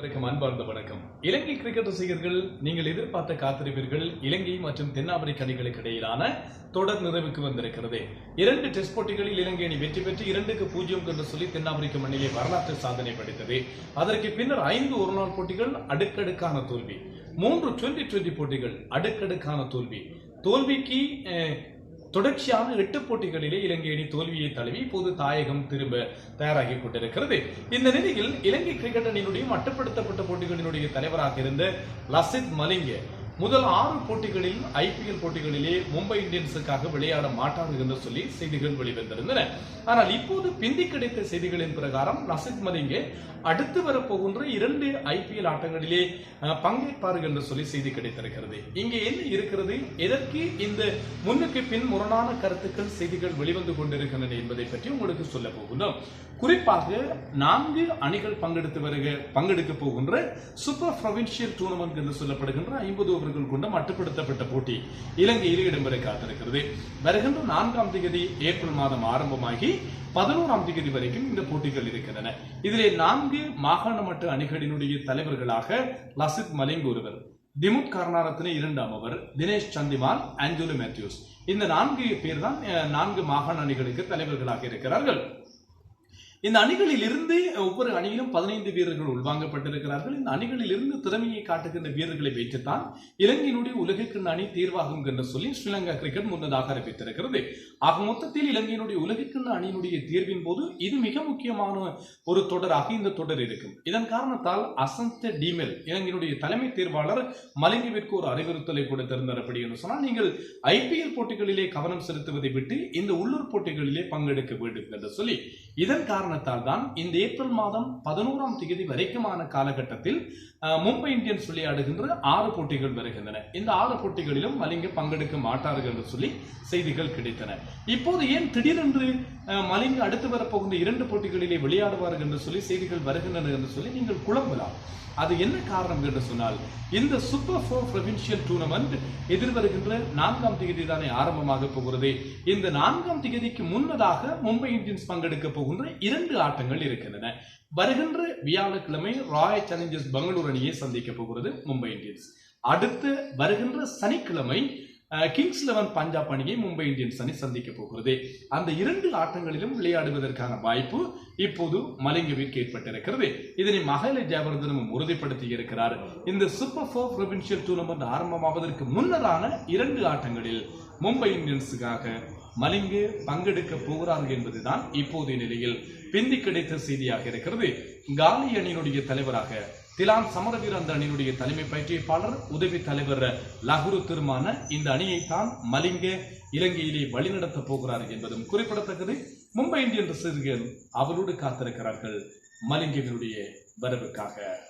வணக்கம் அன்பார்ந்த வணக்கம். இலங்கை கிரிக்கெட் ரசிகர்கள் நீங்கள் எதிர்பார்த்த காத்திருப்பீர்கள். இலங்கை மற்றும் தென்னாப்பிரிக்க அணிகளுக்கு இடையிலான தொடர் நிறைவுக்கு வந்திருக்கிறது. இரண்டு டெஸ்ட் போட்டிகளில் இலங்கை அணி வெற்றி பெற்று இரண்டுக்கு பூஜ்ஜியம் என்று சொல்லி தென்னாப்பிரிக்க மண்ணிலே வரலாற்று சாதனை படைத்தது. அதற்கு பின்னர் ஐந்து ஒருநாள் போட்டிகள் அடுக்கடுக்கான தோல்வி. மூன்று டுவெண்டி டுவெண்டி போட்டிகள் அடுக்கடுக்கான தோல்வி. தோல்விக்கு தொடர்ச்சியான எட்டு போட்டிகளிலே இலங்கை அணி தோல்வியை தழுவி இப்போது தாயகம் திரும்ப தயாராகி கொண்டிருக்கிறது இந்த நிலையில் இலங்கை கிரிக்கெட் அணியினுடைய மட்டுப்படுத்தப்பட்ட போட்டிகளினுடைய தலைவராக இருந்த லசித் மலிங்க முதல் ஆறு போட்டிகளில் ஐபிஎல் போட்டிகளிலே மும்பை இந்தியன்ஸுக்காக விளையாட மாட்டார் என்று சொல்லி செய்திகள் வெளிவந்திருந்தன. ஆனால் இப்போது பிந்தி கிடைத்த செய்திகளின் பிரகாரம் லசித் மதிங்கே அடுத்து வரப்போகின்ற இரண்டு ஐபிஎல் ஆட்டங்களிலே பங்கேற்பார்கள் என்று சொல்லி செய்தி கிடைத்திருக்கிறது. இங்கே என்ன இருக்கிறது? எதற்கு இந்த முன்னுக்கு பின் முரணான கருத்துக்கள் செய்திகள் வெளிவந்து கொண்டிருக்கின்றன என்பதை பற்றி உங்களுக்கு சொல்ல போகின்றோம். குறிப்பாக நான்கு அணிகள் பங்கெடுத்து வருக பங்கெடுக்க போகின்ற சூப்பர் ப்ரொவின்சியல் டூர்னமெண்ட் என்று சொல்லப்படுகின்ற ஐம்பது வீரர்கள் கொண்ட மட்டுப்படுத்தப்பட்ட போட்டி இலங்கையில் இடம்பெற காத்திருக்கிறது. வருகின்ற நான்காம் தேதி ஏப்ரல் மாதம் ஆரம்பமாகி பதினோராம் தேதி வரைக்கும் இந்த போட்டிகள் இருக்கின்றன. இதிலே நான்கு மாகாண மட்ட அணிகளினுடைய தலைவர்களாக லசித் மலிங் ஒருவர் திமுத் கருணாரத்ன இரண்டாம் அவர் தினேஷ் சந்திமான் ஆஞ்சலி மேத்யூஸ். இந்த நான்கு பேர் தான் நான்கு மாகாண அணிகளுக்கு தலைவர்களாக இருக்கிறார்கள். இந்த அணிகளில் இருந்து ஒவ்வொரு அணியிலும் பதினைந்து வீரர்கள் உள்வாங்கப்பட்டிருக்கிறார்கள். இந்த அணிகளில் இருந்து திறமையை காட்டுகின்ற வீரர்களை வைத்துத்தான் இலங்கையினுடைய உலகிற்கின்ற அணி தீர்வாகும் என்று சொல்லி ஸ்ரீலங்கா கிரிக்கெட் முன்னதாக அறிவித்திருக்கிறது. ஆக மொத்தத்தில் இலங்கையினுடைய உலகிற்கின்ற அணியினுடைய தீர்வின் போது இது மிக முக்கியமான ஒரு தொடராக இந்த தொடர் இருக்கும். இதன் காரணத்தால் அசந்த டிமெல் இலங்கையினுடைய தலைமை தேர்வாளர் மலிங்கவிற்கு ஒரு அறிவுறுத்தலை கொடுத்திருந்தார் அப்படி என்று சொன்னால் நீங்கள் ஐபிஎல் போட்டிகளிலே கவனம் செலுத்துவதை விட்டு இந்த உள்ளூர் போட்டிகளிலே பங்கெடுக்க வேண்டும் என்று சொல்லி இதன் காரணத்தால் தான் இந்த ஏப்ரல் மாதம் பதினோராம் தேதி வரைக்குமான காலகட்டத்தில் மும்பை இந்தியன்ஸ் விளையாடுகின்ற ஆறு போட்டிகள் வருகின்றன. இந்த ஆறு போட்டிகளிலும் மலிங்க பங்கெடுக்க மாட்டார்கள் என்று சொல்லி செய்திகள் கிடைத்தன. இப்போது ஏன் திடீரென்று மலிங்க அடுத்து வரப்போகின்ற இரண்டு போட்டிகளிலே விளையாடுவார்கள் என்று சொல்லி செய்திகள் வருகின்றன என்று சொல்லி நீங்கள் குழம்பலாம். அது என்ன காரணம் என்று சொன்னால் இந்த சூப்பர் ஃபோர் ப்ரொவின்சியல் டூர்னமெண்ட் எதிர்வருகின்ற நான்காம் தேதி தானே ஆரம்பமாக போகிறது. இந்த நான்காம் தேதிக்கு முன்னதாக மும்பை இந்தியன்ஸ் பங்கெடுக்க போகின்ற இரண்டு ஆட்டங்கள் இருக்கின்றன. வருகின்ற வியாழக்கிழமை ராயல் சேலஞ்சர்ஸ் பெங்களூர் அணியை சந்திக்க போகிறது மும்பை இந்தியன்ஸ். அடுத்து வருகின்ற சனிக்கிழமை கிங்ஸ் லெவன் பஞ்சாப் அணியை மும்பை இந்தியன்ஸ் அணி சந்திக்க போகிறது. அந்த இரண்டு ஆட்டங்களிலும் விளையாடுவதற்கான வாய்ப்பு இப்போது மலிங்கவிற்கு ஏற்பட்டிருக்கிறது. இதனை மகளிர் ஜெயவர்தனமும் உறுதிப்படுத்தி இருக்கிறார். இந்த சூப்பர் ஃபோர் ப்ரொவின்சியல் டூர்னமெண்ட் ஆரம்பமாவதற்கு முன்னரான இரண்டு ஆட்டங்களில் மும்பை இந்தியன்ஸுக்காக மலிங்கு பங்கெடுக்க போகிறார்கள் என்பதுதான் இப்போதைய நிலையில் பிந்தி கிடைத்த செய்தியாக இருக்கிறது. காலி அணியினுடைய தலைவராக திலான் சமரவீர அந்த அணியினுடைய தலைமை பயிற்சியாளர் உதவி தலைவர் லகுரு திருமான இந்த அணியைத்தான் மலிங்க இலங்கையிலே வழிநடத்தப் போகிறார் என்பதும் குறிப்பிடத்தக்கது. மும்பை இந்தியன் ரசிகர்கள் அவரோடு காத்திருக்கிறார்கள் மலிங்கவினுடைய வரவுக்காக.